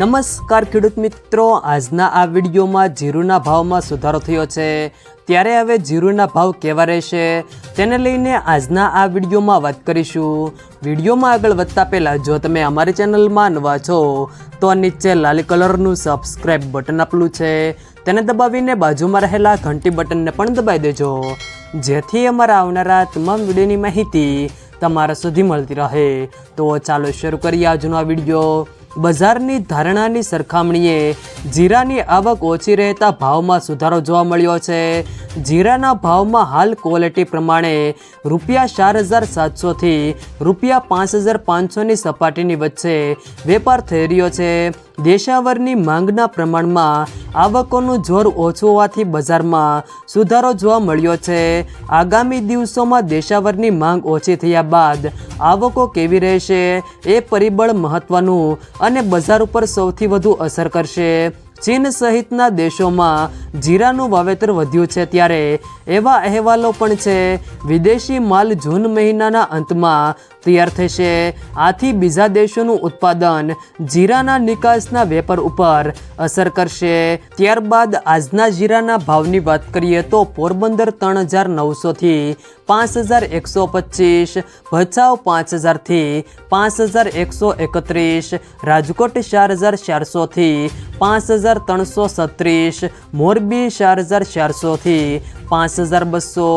નમસ્કાર ખેડૂત મિત્રો. આજના આ વિડીયોમાં જીરુના ભાવમાં સુધારો થયો છે. ત્યારે હવે જીરુના ભાવ કેવા રહેશે તેને લઈને આજના આ વિડીયોમાં વાત કરીશું. વિડીયોમાં આગળ વધતા પહેલાં જો તમે અમારી ચેનલમાં નવા છો, તો નીચે લાલ કલરનું સબસ્ક્રાઈબ બટન આપેલું છે. તેને દબાવીને બાજુમાં રહેલા ઘંટી બટનને પણ દબાવી દેજો. જેથી અમારા આવનારા તમામ વિડીયોની માહિતી તમારા સુધી મળતી રહે. તો ચાલો શરૂ કરીએ આજનો આ વીડિયો. બજારની ધારણાની સરખામણીએ જીરાની આવક ઓછી રહેતા ભાવમાં સુધારો જોવા મળ્યો છે. જીરાના ભાવમાં હાલ ક્વોલિટી પ્રમાણે રૂપિયા ચાર હજાર સાતસોથી રૂપિયા પાંચ હજાર પાંચસોની સપાટીની વચ્ચે વેપાર થઈ રહ્યો છે. દેશાવરની માંગના પ્રમાણમાં આવકોનું જોર ઓછું હોવાથી બજારમાં સુધારો જોવા મળ્યો છે. આગામી દિવસોમાં દેશાવરની માંગ ઓછી થયા બાદ આવકો કેવી રહેશે એ પરિબળ મહત્વનું અને બજાર ઉપર સૌથી વધુ અસર કરશે. ચીન સહિતના દેશોમાં જીરાનું વાવેતર વધ્યું છે ત્યારે એવા અહેવાલો પણ છે. વિદેશી માલ જૂન મહિનાના અંતમાં તૈયાર થશે. આથી બીજા દેશોનું ઉત્પાદન જીરાના નિકાસના વેપાર ઉપર અસર કરશે. ત્યારબાદ આજના જીરાના ભાવની વાત કરીએ તો પોરબંદર ત્રણ હજાર નવસોથી પાંચ હજાર એકસો પચીસ, ભચાઉ પાંચ હજારથી પાંચ હજાર એકસો એકત્રીસ, રાજકોટ ચાર હજાર ચારસોથી પાંચ હજાર ત્રણસો સત્રીસ મોરબી ચાર હજાર ચારસોથી પાંચ હજાર બસો,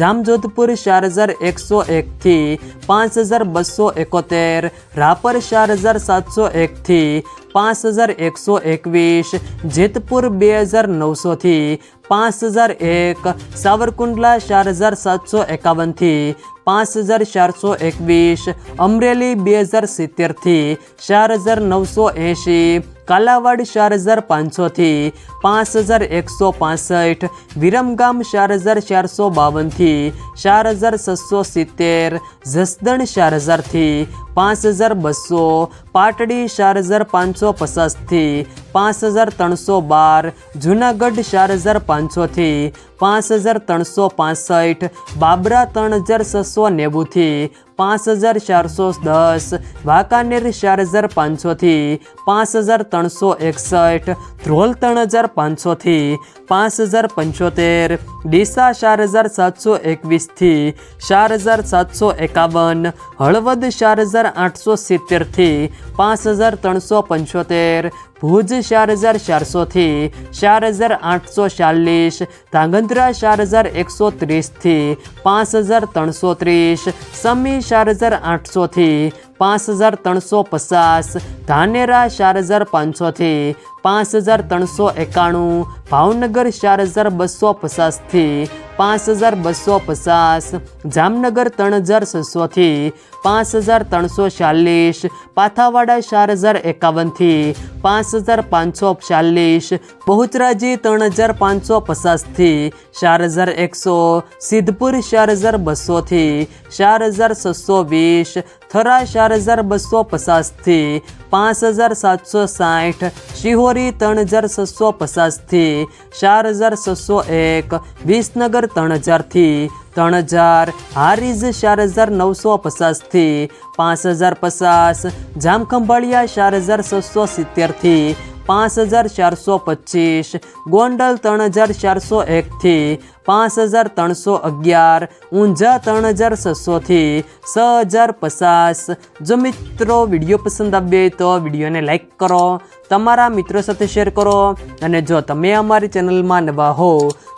જામજોધપુર ચાર હજાર એકસો એકથી પાંચ હજાર બસો એકોતેર, રાપર ચાર હજાર સાતસો એકથી પાંચ હજાર એકસો એકવીસ, જેતપુર બે હજાર નવસોથી પાંચ હજાર એક, સાવરકુંડલા ચાર હજાર સાતસો એકાવનથી પાંચ હજાર ચારસો એકવીસ, અમરેલી બે હજાર સિત્તેરથી ચાર હજાર નવસો એંશી, કાલાવાડ ચાર હજાર પાંચસોથી પાંચ હજાર એકસો પાસઠ, વિરમગામ ચાર હજાર ચારસો બાવનથી ચાર હજાર છસો સિત્તેર, જસદણ ચાર હજારથી પાંચ હજાર બસો, પાટડી ચાર હજાર પાંચસો પચાસથી પાંચ હજાર ત્રણસો બાર, જુનાગઢ ચાર હજાર પાંચસોથી પાંચ હજાર ત્રણસો પાસઠ, બાબરા ત્રણ હજાર છસો નેવુંથી, પાંચ હજાર ચારસો દસ, વાંકાનેર ચાર હજાર પાંચસોથી, પાંચ હજાર ત્રણસો એકસઠ, ધ્રોલ ત્રણ હજાર પાંચસોથી, પાંચ હજાર પંચોતેર, ડીસા ચાર હજાર સાતસો એકવીસથી, ચાર હજાર સાતસો એકાવન, હળવદ ચાર હજાર આઠસો સિત્તેરથી, પાંચ હજાર ત્રણસો પંચોતેર, ભુજ ચાર હજાર ચારસોથી, ચાર હજાર આઠસો ચાલીસ, ધાંગધ્રા ચાર હજાર એકસો ત્રીસથી પાંચ હજાર ત્રણસો ત્રીસ, સમી ચાર હજાર આઠસોથી પાંચ હજાર ત્રણસો પચાસ, ધાનેરા ચાર હજાર પાંચસોથી પાંચ હજાર ત્રણસો એકાણું, ભાવનગર ચાર હજાર બસો પચાસથી પાંચ હજાર બસો પચાસ જામનગર ત્રણ હજાર છસોથી પાંચ હજાર ત્રણસો ચાલીસ પાથાવાડા ચાર હજાર એકાવનથી પાંચ હજાર પાંચસો ચાલીસ બહુચરાજી ત્રણ હજાર પાંચસો પચાસથી ચાર હજાર એકસો સિદ્ધપુર ચાર હજાર બસોથી ચાર હજાર છસો વીસ થરા ચાર હજાર બસો પચાસથી પાંચ હજાર સાતસો સાઠ, શિહોરી ત્રણ હજાર છસો પચાસથી ચાર હજાર છસો એક, વિસનગર ત્રણ હજારથી ત્રણ હજાર, હારીજ ચાર હજાર નવસો પચાસથી પાંચ હજાર પચાસ, જામખંભાળિયા ચાર હજાર છસો સિત્તેરથી પાંચ હજાર ચારસો પચીસ, ગોંડલ ત્રણ હજાર ચારસો એકથી પાંચ હજાર ત્રણસો અગિયાર, ઊંઝા ત્રણ હજાર છસોથી છ હજાર પચાસ. જો મિત્રો વીડિયો પસંદ આવ્યો હોય તો વિડીયોને લાઈક કરો, તમારા મિત્રો સાથે શેર કરો અને જો તમે અમારી ચેનલમાં નવા હો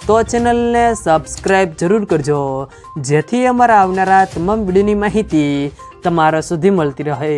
તો ચેનલને સબસ્ક્રાઈબ જરૂર કરજો. જેથી અમારા આવનારા તમામ વિડીયોની માહિતી તમારા સુધી મળતી રહે.